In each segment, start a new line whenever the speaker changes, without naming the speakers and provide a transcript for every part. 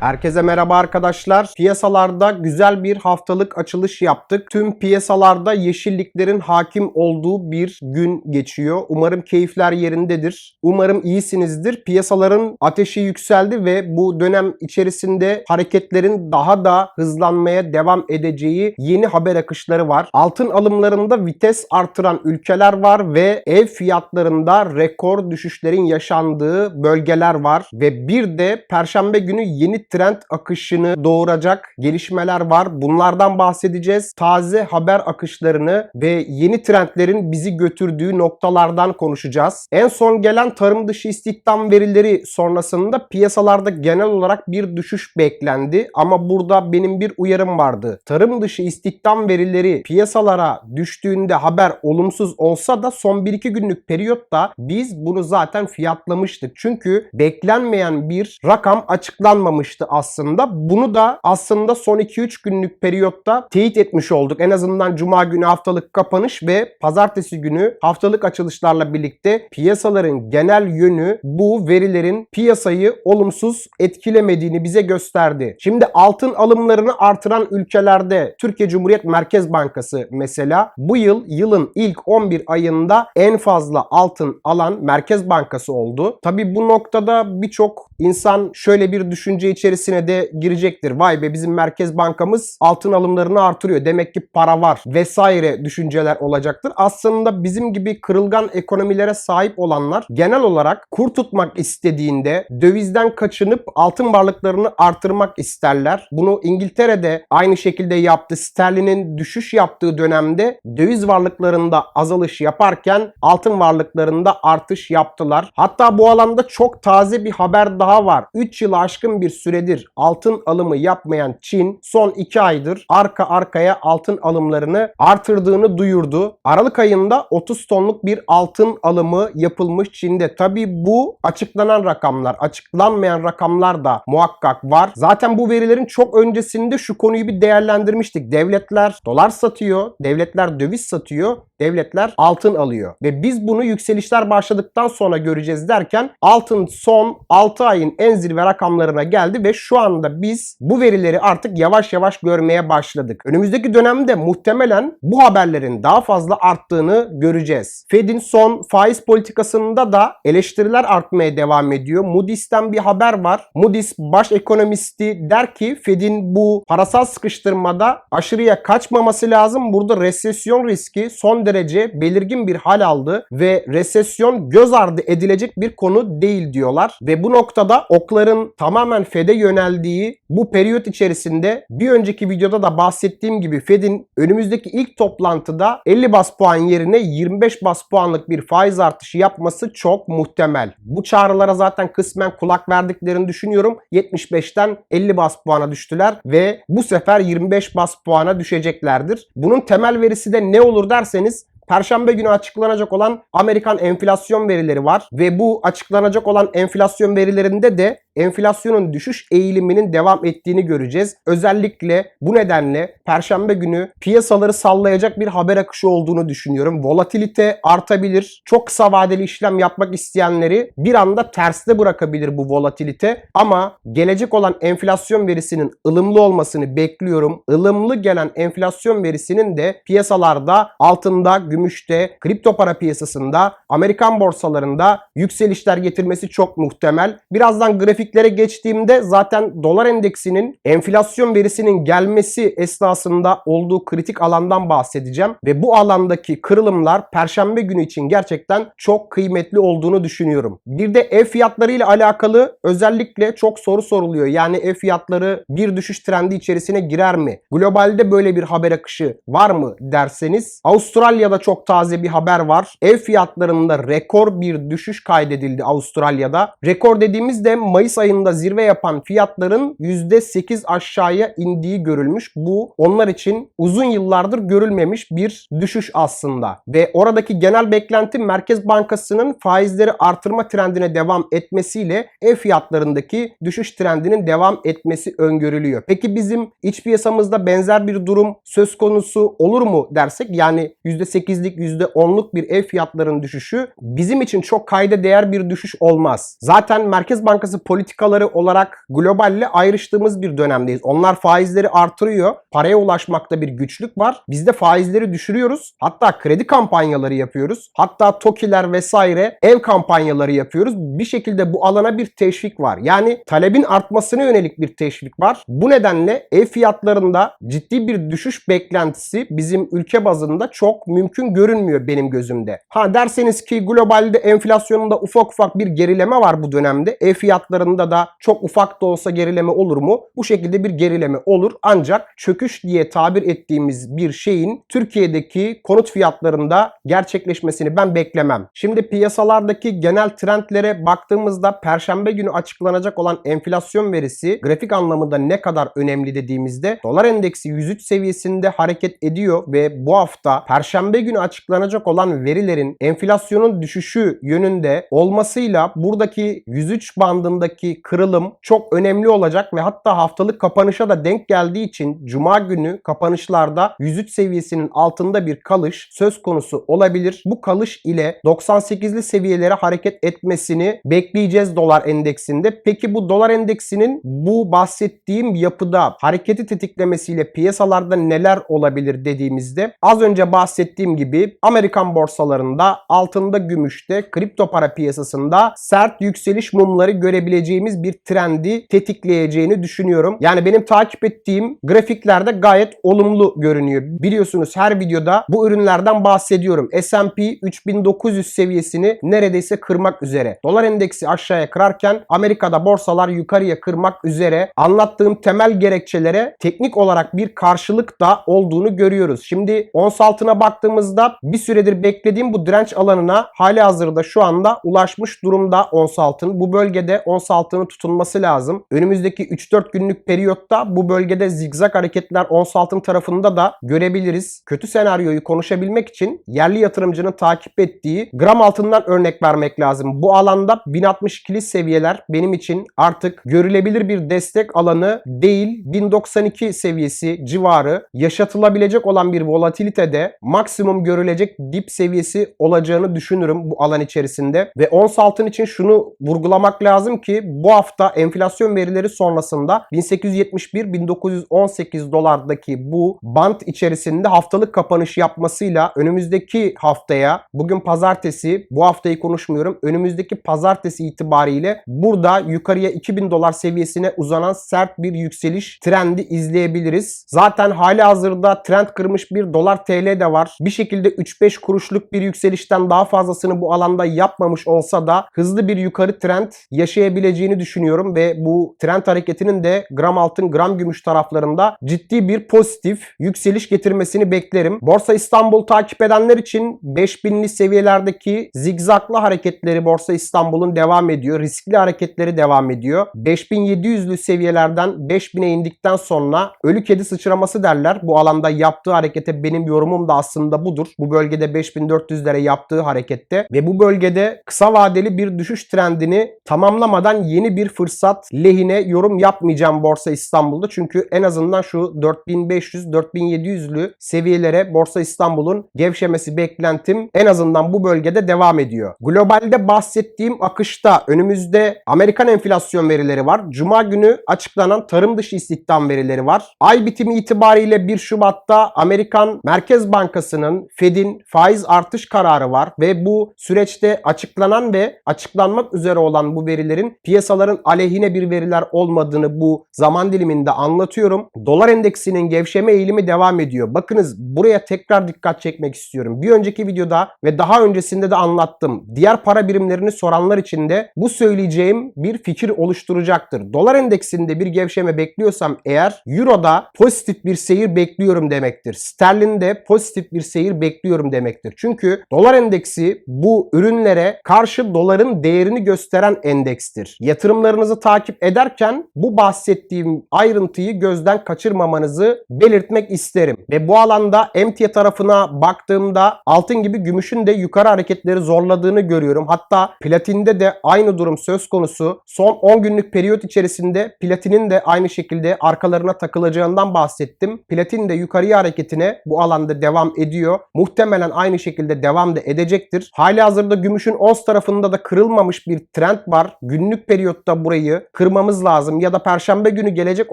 Herkese merhaba arkadaşlar. Piyasalarda güzel bir haftalık açılış yaptık. Tüm piyasalarda yeşilliklerin hakim olduğu bir gün geçiyor. Umarım keyifler yerindedir. Umarım iyisinizdir. Piyasaların ateşi yükseldi ve bu dönem içerisinde hareketlerin daha da hızlanmaya devam edeceği yeni haber akışları var. Altın alımlarında vites artıran ülkeler var ve ev fiyatlarında rekor düşüşlerin yaşandığı bölgeler var ve bir de perşembe günü yeni trend akışını doğuracak gelişmeler var. Bunlardan bahsedeceğiz. Taze haber akışlarını ve yeni trendlerin bizi götürdüğü noktalardan konuşacağız. En son gelen tarım dışı istihdam verileri sonrasında piyasalarda genel olarak bir düşüş beklendi ama burada benim bir uyarım vardı. Tarım dışı istihdam verileri piyasalara düştüğünde haber olumsuz olsa da son 1-2 günlük periyotta biz bunu zaten fiyatlamıştık. Çünkü beklenmeyen bir rakam açıklanmamıştı aslında. Bunu da aslında son 2-3 günlük periyotta teyit etmiş olduk. En azından cuma günü haftalık kapanış ve pazartesi günü haftalık açılışlarla birlikte piyasaların genel yönü bu verilerin piyasayı olumsuz etkilemediğini bize gösterdi. Şimdi altın alımlarını artıran ülkelerde Türkiye Cumhuriyet Merkez Bankası mesela bu yıl yılın ilk 11 ayında en fazla altın alan Merkez Bankası oldu. Tabi bu noktada birçok insan şöyle bir düşünce içerisine de girecektir. Vay be bizim Merkez Bankamız altın alımlarını artırıyor. Demek ki para var vesaire düşünceler olacaktır. Aslında bizim gibi kırılgan ekonomilere sahip olanlar genel olarak kur tutmak istediğinde dövizden kaçınıp altın varlıklarını artırmak isterler. Bunu İngiltere'de aynı şekilde yaptı. Sterlinin düşüş yaptığı dönemde döviz varlıklarında azalış yaparken altın varlıklarında artış yaptılar. Hatta bu alanda çok taze bir haber daha var. 3 yıl aşkın bir süredir altın alımı yapmayan Çin son 2 aydır arka arkaya altın alımlarını artırdığını duyurdu. Aralık ayında 30 tonluk bir altın alımı yapılmış Çin'de. Tabi bu açıklanan rakamlar, açıklanmayan rakamlar da muhakkak var. Zaten bu verilerin çok öncesinde şu konuyu bir değerlendirmiştik. Devletler dolar satıyor, devletler döviz satıyor, devletler altın alıyor. Ve biz bunu yükselişler başladıktan sonra göreceğiz derken altın son 6 ayın en zirve rakamlarına geldi ve şu anda biz bu verileri artık yavaş yavaş görmeye başladık. Önümüzdeki dönemde muhtemelen bu haberlerin daha fazla arttığını göreceğiz. Fed'in son faiz politikasında da eleştiriler artmaya devam ediyor. Moody's'ten bir haber var. Moody's baş ekonomisti der ki Fed'in bu parasal sıkıştırmada aşırıya kaçmaması lazım. Burada resesyon riski son derece belirgin bir hal aldı ve resesyon göz ardı edilecek bir konu değil diyorlar. Ve bu noktada okların tamamen Fed'e yöneldiği bu periyot içerisinde bir önceki videoda da bahsettiğim gibi Fed'in önümüzdeki ilk toplantıda 50 bas puan yerine 25 bas puanlık bir faiz artışı yapması çok muhtemel. Bu çağrılara zaten kısmen kulak verdiklerini düşünüyorum. 75'ten 50 bas puana düştüler ve bu sefer 25 bas puana düşeceklerdir. Bunun temel verisi de ne olur derseniz Perşembe günü açıklanacak olan Amerikan enflasyon verileri var ve bu açıklanacak olan enflasyon verilerinde de enflasyonun düşüş eğiliminin devam ettiğini göreceğiz. Özellikle bu nedenle perşembe günü piyasaları sallayacak bir haber akışı olduğunu düşünüyorum. Volatilite artabilir. Çok kısa vadeli işlem yapmak isteyenleri bir anda terste bırakabilir bu volatilite ama gelecek olan enflasyon verisinin ılımlı olmasını bekliyorum. Ilımlı gelen enflasyon verisinin de piyasalarda altında, gümüşte, kripto para piyasasında, Amerikan borsalarında yükselişler getirmesi çok muhtemel. Birazdan grafiklere geçtiğimde zaten dolar endeksinin enflasyon verisinin gelmesi esnasında olduğu kritik alandan bahsedeceğim ve bu alandaki kırılımlar perşembe günü için gerçekten çok kıymetli olduğunu düşünüyorum. Bir de ev fiyatları ile alakalı özellikle çok soru soruluyor. Yani ev fiyatları bir düşüş trendi içerisine girer mi? Globalde böyle bir haber akışı var mı derseniz Avustralya'da çok taze bir haber var. Ev fiyatlarında rekor bir düşüş kaydedildi Avustralya'da. Rekor dediğimizde Mayıs ayında zirve yapan fiyatların %8 aşağıya indiği görülmüş. Bu onlar için uzun yıllardır görülmemiş bir düşüş aslında. Ve oradaki genel beklenti Merkez Bankası'nın faizleri artırma trendine devam etmesiyle ev fiyatlarındaki düşüş trendinin devam etmesi öngörülüyor. Peki bizim iç piyasamızda benzer bir durum söz konusu olur mu dersek yani %8 %8'lik %10'luk bir ev fiyatlarının düşüşü bizim için çok kayda değer bir düşüş olmaz. Zaten Merkez Bankası politikaları olarak globalle ayrıştığımız bir dönemdeyiz. Onlar faizleri artırıyor. Paraya ulaşmakta bir güçlük var. Biz de faizleri düşürüyoruz. Hatta kredi kampanyaları yapıyoruz. Hatta TOKİ'ler vesaire ev kampanyaları yapıyoruz. Bir şekilde bu alana bir teşvik var. Yani talebin artmasına yönelik bir teşvik var. Bu nedenle ev fiyatlarında ciddi bir düşüş beklentisi bizim ülke bazında çok mümkün görünmüyor benim gözümde. Ha derseniz ki globalde enflasyonunda ufak ufak bir gerileme var bu dönemde. Ev fiyatlarında da çok ufak da olsa gerileme olur mu? Bu şekilde bir gerileme olur. Ancak çöküş diye tabir ettiğimiz bir şeyin Türkiye'deki konut fiyatlarında gerçekleşmesini ben beklemem. Şimdi piyasalardaki genel trendlere baktığımızda perşembe günü açıklanacak olan enflasyon verisi grafik anlamında ne kadar önemli dediğimizde dolar endeksi 103 seviyesinde hareket ediyor ve bu hafta perşembe günü açıklanacak olan verilerin enflasyonun düşüşü yönünde olmasıyla buradaki 103 bandındaki kırılım çok önemli olacak ve hatta haftalık kapanışa da denk geldiği için cuma günü kapanışlarda 103 seviyesinin altında bir kalış söz konusu olabilir. Bu kalış ile 98'li seviyelere hareket etmesini bekleyeceğiz dolar endeksinde. Peki bu dolar endeksinin bu bahsettiğim yapıda hareketi tetiklemesiyle piyasalarda neler olabilir dediğimizde az önce bahsettiğim gibi Amerikan borsalarında, altında, gümüşte, kripto para piyasasında sert yükseliş mumları görebileceğimiz bir trendi tetikleyeceğini düşünüyorum. Yani benim takip ettiğim grafiklerde gayet olumlu görünüyor. Biliyorsunuz her videoda bu ürünlerden bahsediyorum. S&P 3900 seviyesini neredeyse kırmak üzere. Dolar endeksi aşağıya kırarken Amerika'da borsalar yukarıya kırmak üzere. Anlattığım temel gerekçelere teknik olarak bir karşılık da olduğunu görüyoruz. Şimdi ons altına baktığımızda bir süredir beklediğim bu direnç alanına hali hazırda şu anda ulaşmış durumda ons altın. Bu bölgede ons altının tutunması lazım. Önümüzdeki 3-4 günlük periyotta bu bölgede zigzag hareketler ons altın tarafında da görebiliriz. Kötü senaryoyu konuşabilmek için yerli yatırımcının takip ettiği gram altından örnek vermek lazım. Bu alanda 1062'li seviyeler benim için artık görülebilir bir destek alanı değil 1092 seviyesi civarı yaşatılabilecek olan bir volatilitede maksimum görülecek dip seviyesi olacağını düşünürüm bu alan içerisinde ve ons altın için şunu vurgulamak lazım ki bu hafta enflasyon verileri sonrasında 1871-1918 dolardaki bu bant içerisinde haftalık kapanış yapmasıyla önümüzdeki haftaya bugün pazartesi bu haftayı konuşmuyorum önümüzdeki pazartesi itibariyle burada yukarıya 2000 dolar seviyesine uzanan sert bir yükseliş trendi izleyebiliriz. Zaten hali hazırda trend kırmış bir dolar TL de var. Bir şekilde 3-5 kuruşluk bir yükselişten daha fazlasını bu alanda yapmamış olsa da hızlı bir yukarı trend yaşayabileceğini düşünüyorum ve bu trend hareketinin de gram altın gram gümüş taraflarında ciddi bir pozitif yükseliş getirmesini beklerim. Borsa İstanbul takip edenler için 5000'li seviyelerdeki zigzaklı hareketleri Borsa İstanbul'un devam ediyor. Riskli hareketleri devam ediyor. 5700'lü seviyelerden 5000'e indikten sonra ölü kedi sıçraması derler. Bu alanda yaptığı harekete benim yorumum da aslında budur. Bu bölgede 5400'lere yaptığı harekette ve bu bölgede kısa vadeli bir düşüş trendini tamamlamadan yeni bir fırsat lehine yorum yapmayacağım Borsa İstanbul'da. Çünkü en azından şu 4500-4700'lü seviyelere Borsa İstanbul'un gevşemesi beklentim en azından bu bölgede devam ediyor. Globalde bahsettiğim akışta önümüzde Amerikan enflasyon verileri var. Cuma günü açıklanan tarım dışı istihdam verileri var. Ay bitimi itibariyle 1 Şubat'ta Amerikan Merkez Bankası'nın Fed'in faiz artış kararı var ve bu süreçte açıklanan ve açıklanmak üzere olan bu verilerin piyasaların aleyhine bir veriler olmadığını bu zaman diliminde anlatıyorum. Dolar endeksinin gevşeme eğilimi devam ediyor. Bakınız buraya tekrar dikkat çekmek istiyorum. Bir önceki videoda ve daha öncesinde de anlattım. Diğer para birimlerini soranlar için de bu söyleyeceğim bir fikir oluşturacaktır. Dolar endeksinde bir gevşeme bekliyorsam eğer Euro'da pozitif bir seyir bekliyorum demektir. Sterlinde pozitif bir seyir bekliyorum demektir. Çünkü dolar endeksi bu ürünlere karşı doların değerini gösteren endekstir. Yatırımlarınızı takip ederken bu bahsettiğim ayrıntıyı gözden kaçırmamanızı belirtmek isterim. Ve bu alanda emtia tarafına baktığımda altın gibi gümüşün de yukarı hareketleri zorladığını görüyorum. Hatta platinde de aynı durum söz konusu. Son 10 günlük periyot içerisinde platinin de aynı şekilde arkalarına takılacağından bahsettim. Platin de yukarıya hareketine bu alanda devam ediyor. Muhtemelen aynı şekilde devam da edecektir. Hali hazırda gümüşün ons tarafında da kırılmamış bir trend var. Günlük periyotta burayı kırmamız lazım ya da perşembe günü gelecek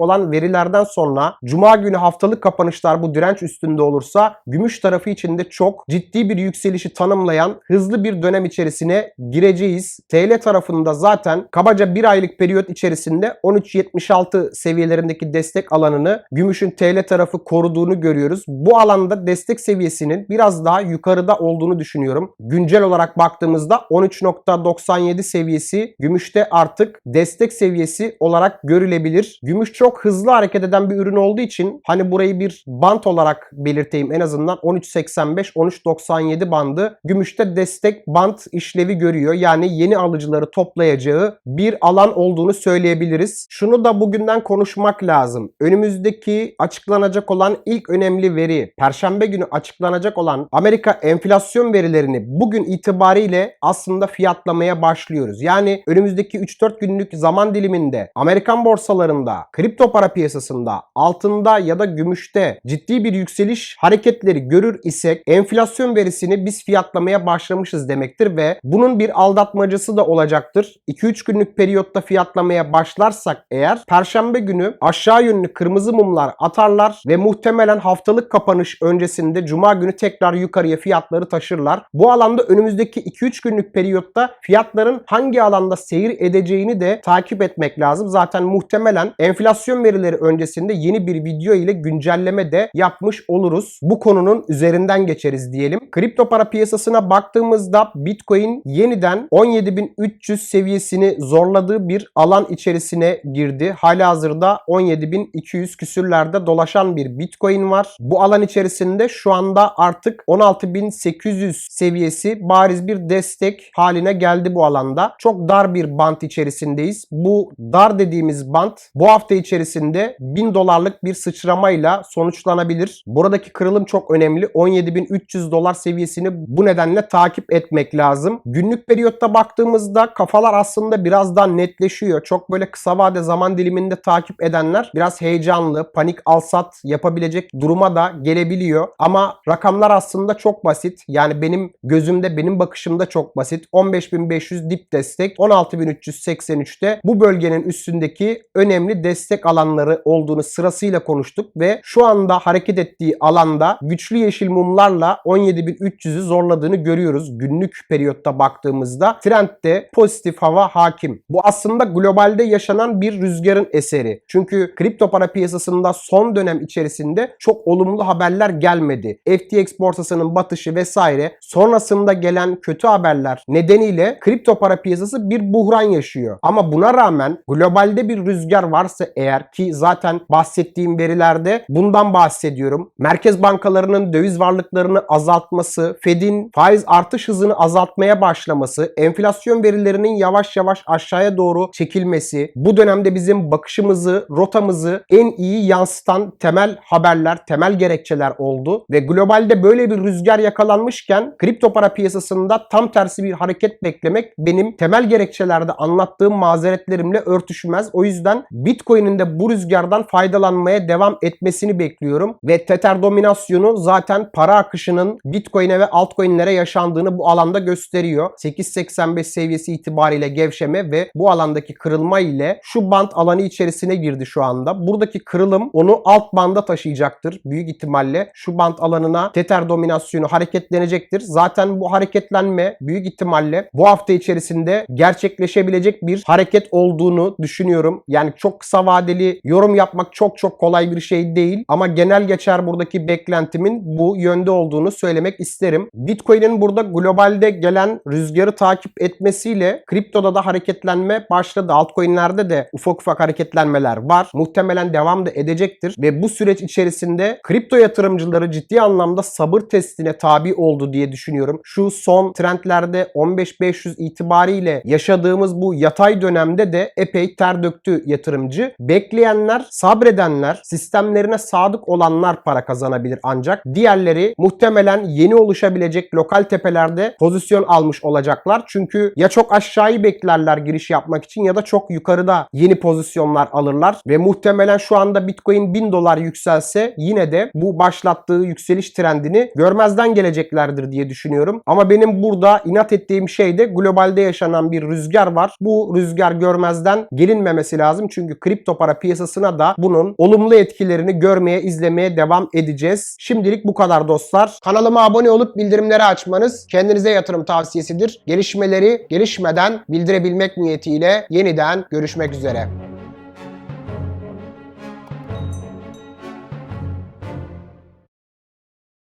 olan verilerden sonra cuma günü haftalık kapanışlar bu direnç üstünde olursa gümüş tarafı için de çok ciddi bir yükselişi tanımlayan hızlı bir dönem içerisine gireceğiz. TL tarafında zaten kabaca bir aylık periyot içerisinde 13.76 seviyelerindeki destek alanını gümüşün TL tarafı koruduğunu görüyoruz. Bu alanda destek seviyesinin biraz daha yukarıda olduğunu düşünüyorum. Güncel olarak baktığımızda 13.97 seviyesi gümüşte artık destek seviyesi olarak görülebilir. Gümüş çok hızlı hareket eden bir ürün olduğu için hani burayı bir bant olarak belirteyim en azından 13.85-13.97 bandı gümüşte destek bant işlevi görüyor. Yani yeni alıcıları toplayacağı bir alan olduğunu söyleyebiliriz. Şunu da bugünden konuşmak lazım. Önümüzdeki açıklanacak olan ilk önemli veri Perşembe günü açıklanacak olan Amerika enflasyon verilerini bugün itibariyle aslında fiyatlamaya başlıyoruz. Yani önümüzdeki 3-4 günlük zaman diliminde Amerikan borsalarında, kripto para piyasasında, altında ya da gümüşte ciddi bir yükseliş hareketleri görür isek enflasyon verisini biz fiyatlamaya başlamışız demektir ve bunun bir aldatmacısı da olacaktır. 2-3 günlük periyotta fiyatlamaya başlarsak eğer perşembe günü aşağı yönlü kırmızı mumlar atarlar ve muhtemelen haftalık kapanış öncesinde cuma günü tekrar yukarıya fiyatları taşırlar. Bu alanda önümüzdeki 2-3 günlük periyotta fiyatların hangi alanda seyir edeceğini de takip etmek lazım. Zaten muhtemelen enflasyon verileri öncesinde yeni bir video ile güncelleme de yapmış oluruz. Bu konunun üzerinden geçeriz diyelim. Kripto para piyasasına baktığımızda Bitcoin yeniden 17.300 seviyesini zorladığı bir alan içerisine girdi. Halihazırda 17.200 küsürlerde dolaşan bir Bitcoin var. Bu alan içerisinde şu anda artık 16.800 seviyesi bariz bir destek haline geldi bu alanda. Çok dar bir bant içerisindeyiz. Bu dar dediğimiz bant bu hafta içerisinde 1000 dolarlık bir sıçramayla sonuçlanabilir. Buradaki kırılım çok önemli. 17.300 dolar seviyesini bu nedenle takip etmek lazım. Günlük periyotta baktığımızda kafalar aslında biraz daha netleşiyor. Çok böyle kısa vade zaman diliminde takip edenler biraz heyecanlı, panik alsat yapabilecek duruma da gelebiliyor. Ama rakamlar aslında çok basit. Yani benim gözümde, benim bakışımda çok basit. 15.500 dip destek, 16.383'te bu bölgenin üstündeki önemli destek alanları olduğunu sırasıyla konuştuk ve şu anda hareket ettiği alanda güçlü yeşil mumlarla 17.300'ü zorladığını görüyoruz. Günlük periyotta baktığımızda trendde pozitif hava hakim. Bu aslında globalde yaşanan bir rüzgarın eseri. Çünkü kripto para piyasasında son dönem içerisinde çok olumlu haberler gelmedi. FTX borsasının batışı vesaire sonrasında gelen kötü haberler nedeniyle kripto para piyasası bir buhran yaşıyor. Ama buna rağmen globalde bir rüzgar varsa eğer ki zaten bahsettiğim verilerde bundan bahsediyorum. Merkez bankalarının döviz varlıklarını azaltması, Fed'in faiz artış hızını azaltmaya başlaması, enflasyon verilerinin yavaş yavaş aşağıya doğru çekilmesi, bu dönemde bizim bakışımızı, rotamızı en iyi yansıtan temel haberler, temel gerekçeler oldu ve globalde böyle bir rüzgar yakalanmışken kripto para piyasasında tam tersi bir hareket beklemek benim temel gerekçelerde anlattığım mazeretlerimle örtüşmez. O yüzden Bitcoin'in de bu rüzgardan faydalanmaya devam etmesini bekliyorum ve Tether dominasyonu zaten para akışının Bitcoin'e ve altcoin'lere yaşandığını bu alanda gösteriyor. 8.85 seviyesi itibariyle gevşeme ve bu alandaki kırılma ile şu band alanı içerisine girdi şu anda. Buradaki kırılım onu alt banda taşıyacaktır. Büyük ihtimalle şu band alanına Tether dominasyonu hareketlenecektir. Zaten bu hareketlenme büyük ihtimalle bu hafta içerisinde gerçekleşebilecek bir hareket olduğunu düşünüyorum. Yani çok kısa vadeli yorum yapmak çok çok kolay bir şey değil ama genel geçer buradaki beklentimin bu yönde olduğunu söylemek isterim. Bitcoin'in burada globalde gelen rüzgarı takip etmesiyle kriptoda da hareketlenme başladı. Altcoin'lerde de ufak ufak hareketlenmeler var. Muhtemelen devam da edecektir ve bu süreç içerisinde kripto yatırımcıları ciddi anlamda sabır testine tabi oldu diye düşünüyorum. Şu son trendlerde 15.500 itibariyle yaşadığımız bu yatay dönemde de epey ter döktü yatırımcı. Bekleyenler, sabredenler, sistemlerine sadık olanlar para kazanabilir ancak diğerleri muhtemelen yeni oluşabilecek lokal tepelerde pozisyon almış olacaklar. Çünkü ya çok aşağıyı beklerler giriş yapmak için ya da çok yukarıda yeni pozisyonlar alırlar ve muhtemelen şu anda Bitcoin 1000 dolar yükselse yine de bu başlattığı yükseliş trendini görmezden geleceklerdir diye düşünüyorum. Ama benim burada inat ettiğim şey de globalde yaşanan bir rüzgar var. Bu rüzgar görmezden gelinmemesi lazım. Çünkü kripto para piyasasına da bunun olumlu etkilerini görmeye, izlemeye devam edeceğiz. Şimdilik bu kadar dostlar. Kanalıma abone olup bildirimleri açmanız kendinize yatırım tavsiyesidir. Gelişmeleri gelişmeden bildirebilmek niyetiyle yeniden görüşmek üzere.